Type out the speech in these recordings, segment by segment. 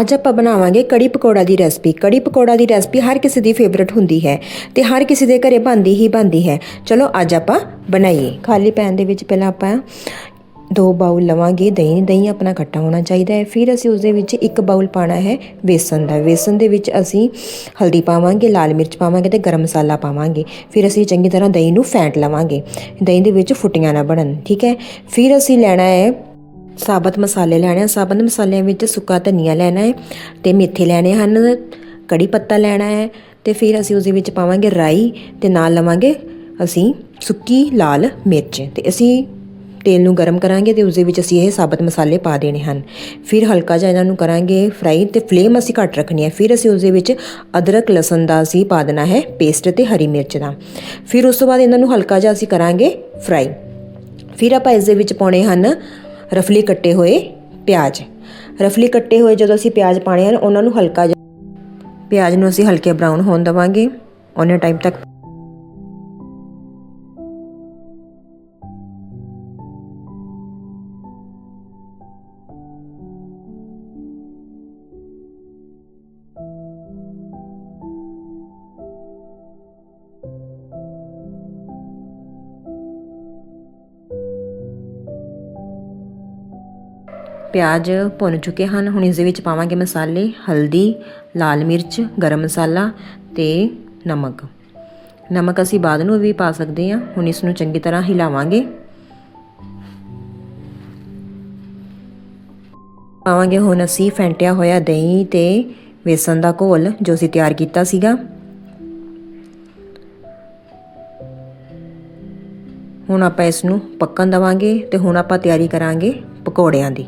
ਅੱਜ ਆਪਾਂ ਬਣਾਵਾਂਗੇ ਕੜੀ ਪਕੌੜਾ ਦੀ ਰੈਸਪੀ। ਕੜੀ ਪਕੌੜਾ ਦੀ ਰੈਸਪੀ ਹਰ ਕਿਸੇ ਦੀ ਫੇਵਰਿਟ ਹੁੰਦੀ ਹੈ ਤੇ ਹਰ ਕਿਸੇ ਦੇ ਘਰੇ ਬਣਦੀ ਹੀ ਬਣਦੀ ਹੈ। ਚਲੋ, ਅੱਜ ਆਪਾਂ ਬਣਾਈਏ। ਖਾਲੀ ਪੈਨ ਦੇ ਵਿੱਚ ਪਹਿਲਾਂ ਆਪਾਂ ਦੋ ਬਾਉਲ ਲਵਾਂਗੇ। ਦਹੀਂ ਦਹੀਂ ਆਪਣਾ ਖੱਟਾ ਹੋਣਾ ਚਾਹੀਦਾ ਹੈ। ਫਿਰ ਅਸੀਂ ਉਸ ਦੇ ਵਿੱਚ ਇੱਕ ਬਾਉਲ ਪਾਣਾ ਹੈ ਵੇਸਣ ਦਾ। ਵੇਸਣ ਦੇ ਵਿੱਚ ਅਸੀਂ ਹਲਦੀ ਪਾਵਾਂਗੇ, ਲਾਲ ਮਿਰਚ ਪਾਵਾਂਗੇ ਤੇ ਗਰਮ ਮਸਾਲਾ ਪਾਵਾਂਗੇ। ਫਿਰ ਅਸੀਂ ਚੰਗੀ ਤਰ੍ਹਾਂ ਦਹੀਂ ਨੂੰ ਫੈਂਟ ਲਵਾਂਗੇ। ਦਹੀਂ ਦੇ ਵਿੱਚ ਫੁੱਟੀਆਂ ਨਾ ਬਣਨ। ਠੀਕ ਹੈ? ਫਿਰ ਅਸੀਂ ਲੈਣਾ ਹੈ ਸਾਬਤ ਮਸਾਲੇ ਲੈਣੇ ਆ। ਸਾਬਤ ਮਸਾਲਿਆਂ ਵਿੱਚ ਸੁੱਕਾ ਧਨੀਆ ਲੈਣਾ ਹੈ ਤੇ ਮੇਥੇ ਲੈਣੇ ਹਨ, ਕੜੀ ਪੱਤਾ ਲੈਣਾ ਹੈ ਤੇ ਫਿਰ ਅਸੀਂ ਉਸ ਦੇ ਵਿੱਚ ਪਾਵਾਂਗੇ ਰਾਈ ਤੇ ਨਾਲ ਲਵਾਂਗੇ ਅਸੀਂ ਸੁੱਕੀ ਲਾਲ ਮਿਰਚ ਤੇ ਅਸੀਂ ਤੇਲ ਨੂੰ ਗਰਮ ਕਰਾਂਗੇ ਤੇ ਉਸ ਦੇ ਵਿੱਚ ਅਸੀਂ ਇਹ ਸਾਬਤ ਮਸਾਲੇ ਪਾ ਦੇਣੇ ਹਨ। ਫਿਰ ਹਲਕਾ ਜਿਹਾ ਇਹਨਾਂ ਨੂੰ ਕਰਾਂਗੇ ਫਰਾਈ ਤੇ ਫਲੇਮ ਅਸੀਂ ਘੱਟ ਰੱਖਣੀ ਹੈ। ਫਿਰ ਅਸੀਂ ਉਸ ਦੇ ਵਿੱਚ ਅਦਰਕ, ਲਸਣ ਦਾ ਅਸੀਂ ਪਾ ਦੇਣਾ ਹੈ ਪੇਸਟ ਤੇ ਹਰੀ ਮਿਰਚ ਦਾ। ਫਿਰ ਉਸ ਤੋਂ ਬਾਅਦ ਇਹਨਾਂ ਨੂੰ ਹਲਕਾ ਜਿਹਾ ਅਸੀਂ ਕਰਾਂਗੇ ਫਰਾਈ। ਫਿਰ ਆਪਾਂ ਇਸ ਦੇ ਵਿੱਚ ਪਾਉਣੇ ਹਨ ਰਫਲੀ ਕੱਟੇ ਹੋਏ ਪਿਆਜ਼। ਰਫਲੀ ਕੱਟੇ ਹੋਏ ਜਦੋਂ ਅਸੀਂ ਪਿਆਜ਼ ਪਾਣੇ ਹਨ, ਉਹਨਾਂ ਨੂੰ ਹਲਕਾ ਜਿਹਾ ਪਿਆਜ਼ ਨੂੰ ਅਸੀਂ ਹਲਕੇ ਬਰਾਊਨ ਹੋਣ ਦਵਾਂਗੇ। ਉਹਨੇ ਟਾਈਮ ਤੱਕ ਪਿਆਜ਼ ਭੁੰਨ ਚੁੱਕੇ ਹਨ। ਹੁਣ ਇਸ ਦੇ ਵਿੱਚ ਪਾਵਾਂਗੇ ਮਸਾਲੇ, ਹਲਦੀ, ਲਾਲ ਮਿਰਚ, ਗਰਮ ਮਸਾਲਾ ਤੇ ਨਮਕ। ਨਮਕ ਅਸੀਂ ਬਾਅਦ ਨੂੰ ਵੀ ਪਾ ਸਕਦੇ ਹਾਂ। ਹੁਣ ਇਸ ਨੂੰ ਚੰਗੀ ਤਰ੍ਹਾਂ ਹਿਲਾਵਾਂਗੇ। ਪਾਵਾਂਗੇ ਹੁਣ ਅਸੀਂ ਫੈਂਟਿਆ ਹੋਇਆ ਦਹੀਂ ਤੇ ਵੇਸਣ ਦਾ ਘੋਲ ਜੋ ਅਸੀਂ ਤਿਆਰ ਕੀਤਾ ਸੀਗਾ। ਹੁਣ ਆਪਾਂ ਇਸ ਨੂੰ ਪੱਕਣ ਦਵਾਂਗੇ ਤੇ ਹੁਣ ਆਪਾਂ ਤਿਆਰੀ ਕਰਾਂਗੇ ਪਕੌੜਿਆਂ ਦੀ।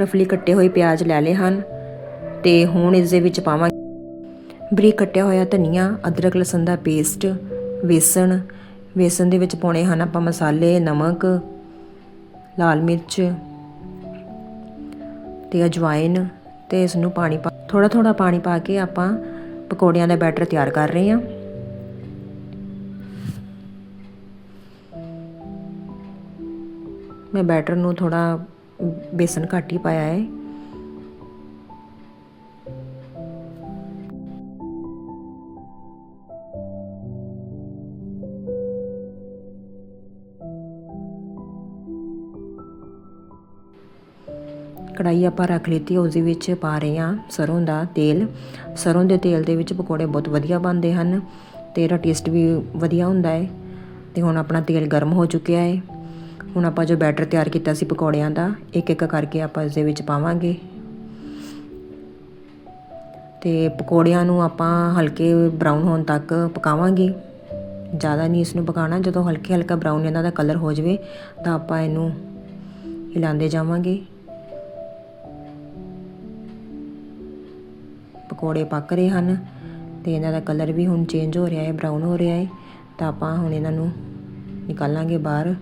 ਰਫਲੀ ਕੱਟੇ ਹੋਏ ਪਿਆਜ਼ ਲੈ ਲਏ ਹਨ ਤੇ ਹੁਣ ਇਸ ਦੇ ਵਿੱਚ ਪਾਵਾਂਗੇ ਬਰੀਕ ਕੱਟਿਆ ਹੋਇਆ ਧਨੀਆ, ਅਦਰਕ, ਲਸਣ ਦਾ ਪੇਸਟ, ਵੇਸਣ। ਵੇਸਣ ਦੇ ਵਿੱਚ ਪਾਉਣੇ ਹਨ ਆਪਾਂ ਮਸਾਲੇ, ਨਮਕ, ਲਾਲ ਮਿਰਚ ਤੇ ਅਜਵਾਇਨ ਤੇ ਇਸ ਨੂੰ ਪਾਣੀ ਪਾ ਥੋੜਾ ਥੋੜਾ ਪਾਣੀ ਪਾ ਕੇ ਆਪਾਂ ਪਕੌੜਿਆਂ ਦਾ ਬੈਟਰ ਤਿਆਰ ਕਰ ਰਹੇ ਹਾਂ। ਮੈਂ ਬੈਟਰ ਨੂੰ ਥੋੜਾ ਬੇਸਨ ਘੱਟ ਹੀ ਪਾਇਆ ਹੈ। ਕੜਾਈ ਆਪਾਂ ਰੱਖ ਲਈਤੀ ਉਸ ਦੇ ਵਿੱਚ ਪਾ ਰਹੇ ਹਾਂ ਸਰੋਂ ਦਾ ਤੇਲ। ਸਰੋਂ ਦੇ ਤੇਲ ਦੇ ਵਿੱਚ ਪਕੌੜੇ ਬਹੁਤ ਵਧੀਆ ਬਣਦੇ ਹਨ ਤੇ ਇਹਦਾ ਟੇਸਟ ਵੀ ਵਧੀਆ ਹੁੰਦਾ ਹੈ। ਤੇ ਹੁਣ ਆਪਣਾ ਤੇਲ ਗਰਮ ਹੋ ਚੁੱਕਿਆ ਹੈ। ਹੁਣ ਆਪਾਂ ਜੋ ਬੈਟਰ ਤਿਆਰ ਕੀਤਾ ਸੀ ਪਕੌੜਿਆਂ ਦਾ ਇੱਕ ਇੱਕ ਕਰਕੇ ਆਪਾਂ ਇਸ ਦੇ ਵਿੱਚ ਪਾਵਾਂਗੇ। ਤੇ ਪਕੌੜਿਆਂ ਨੂੰ ਆਪਾਂ ਹਲਕੇ ਬਰਾਊਨ ਹੋਣ ਤੱਕ ਪਕਾਵਾਂਗੇ। ਜ਼ਿਆਦਾ ਨਹੀਂ ਇਸ ਨੂੰ ਪਕਾਉਣਾ, ਜਦੋਂ ਹਲਕੇ ਹਲਕਾ ਬਰਾਊਨ ਇਹਨਾਂ ਦਾ ਕਲਰ ਹੋ ਜਾਵੇ, ਤਾਂ ਆਪਾਂ ਇਹਨੂੰ ਹਿਲਾਉਂਦੇ ਜਾਵਾਂਗੇ। ਪਕੌੜੇ ਪੱਕ ਰਹੇ ਹਨ ਤੇ ਇਹਨਾਂ ਦਾ ਕਲਰ ਵੀ ਹੁਣ ਚੇਂਜ ਹੋ ਰਿਹਾ ਹੈ ਬਰਾਊਨ ਹੋ ਰਿਹਾ ਹੈ। ਤਾਂ ਆਪਾਂ ਹੁਣ ਇਹਨਾਂ ਨੂੰ ਨਿਕਾਲਾਂਗੇ ਬਾਹਰ।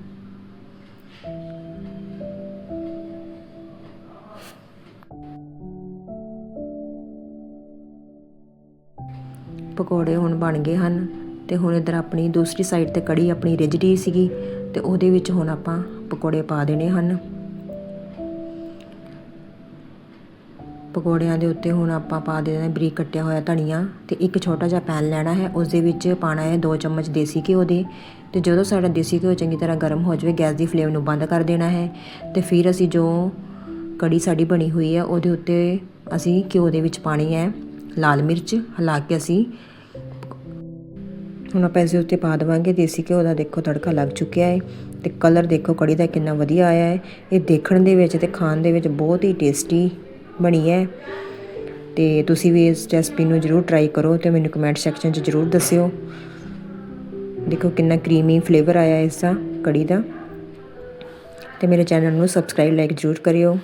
ਪਕੌੜੇ ਹੁਣ ਬਣ ਗਏ ਹਨ ਤੇ ਹੁਣ ਇਧਰ ਆਪਣੀ ਦੂਸਰੀ ਸਾਈਡ ਤੇ ਕੜੀ ਆਪਣੀ ਰਿੱਝ ਰਹੀ ਸੀਗੀ ਤੇ ਉਹਦੇ ਵਿੱਚ ਹੁਣ ਆਪਾਂ ਪਕੌੜੇ ਪਾ ਦੇਣੇ ਹਨ। ਪਕੌੜਿਆਂ ਦੇ ਉੱਤੇ ਹੁਣ ਆਪਾਂ ਪਾ ਦੇ ਦੇਣਾ ਬਰੀਕ ਕੱਟਿਆ ਹੋਇਆ ਧਨੀਆ ਤੇ ਇੱਕ ਛੋਟਾ ਜਿਹਾ ਪੈਨ ਲੈਣਾ ਹੈ ਉਸ ਦੇ ਵਿੱਚ ਪਾਣਾ ਹੈ 2 ਚਮਚ ਦੇਸੀ ਘਿਓ ਦੇ ਤੇ ਜਦੋਂ ਸਾਡਾ ਦੇਸੀ ਘਿਓ ਚੰਗੀ ਤਰ੍ਹਾਂ ਗਰਮ ਹੋ ਜਾਵੇ, ਗੈਸ ਦੀ ਫਲੇਮ ਨੂੰ ਬੰਦ ਕਰ ਦੇਣਾ ਹੈ ਤੇ ਫਿਰ ਅਸੀਂ ਜੋ ਕੜੀ ਸਾਡੀ ਬਣੀ ਹੋਈ ਹੈ, ਉਹਦੇ ਉੱਤੇ ਅਸੀਂ ਘਿਓ ਦੇ ਵਿੱਚ ਪਾਣੀ ਹੈ। ਲਾਲ ਮਿਰਚ ਹਿਲਾ ਕੇ ਅਸੀਂ ਹੁਣ ਆਪਾਂ ਇਸ ਦੇ ਉੱਤੇ ਪਾ ਦੇਵਾਂਗੇ। ਦੇਸੀ ਘਿਓ ਦਾ ਦੇਖੋ ਤੜਕਾ ਲੱਗ ਚੁੱਕਿਆ ਹੈ ਤੇ ਕਲਰ ਦੇਖੋ ਕੜੀ ਦਾ ਕਿੰਨਾ ਵਧੀਆ ਆਇਆ ਹੈ। ਇਹ ਦੇਖਣ ਦੇ ਵਿੱਚ ਤੇ ਖਾਣ ਦੇ ਵਿੱਚ ਬਹੁਤ ਹੀ ਟੇਸਟੀ ਬਣੀ ਹੈ। ਤੇ ਤੁਸੀਂ ਵੀ ਇਸ ਰੈਸਪੀ ਨੂੰ ਜਰੂਰ ਟਰਾਈ ਕਰੋ ਤੇ ਮੈਨੂੰ ਕਮੈਂਟ ਸੈਕਸ਼ਨ 'ਚ ਜਰੂਰ ਦੱਸਿਓ। ਦੇਖੋ ਕਿੰਨਾ ਕਰੀਮੀ ਫਲੇਵਰ ਆਇਆ ਇਸ ਦਾ ਕੜੀ ਦਾ। ਤੇ ਮੇਰੇ ਚੈਨਲ ਨੂੰ ਸਬਸਕ੍ਰਾਈਬ ਲਾਈਕ ਜਰੂਰ ਕਰਿਓ।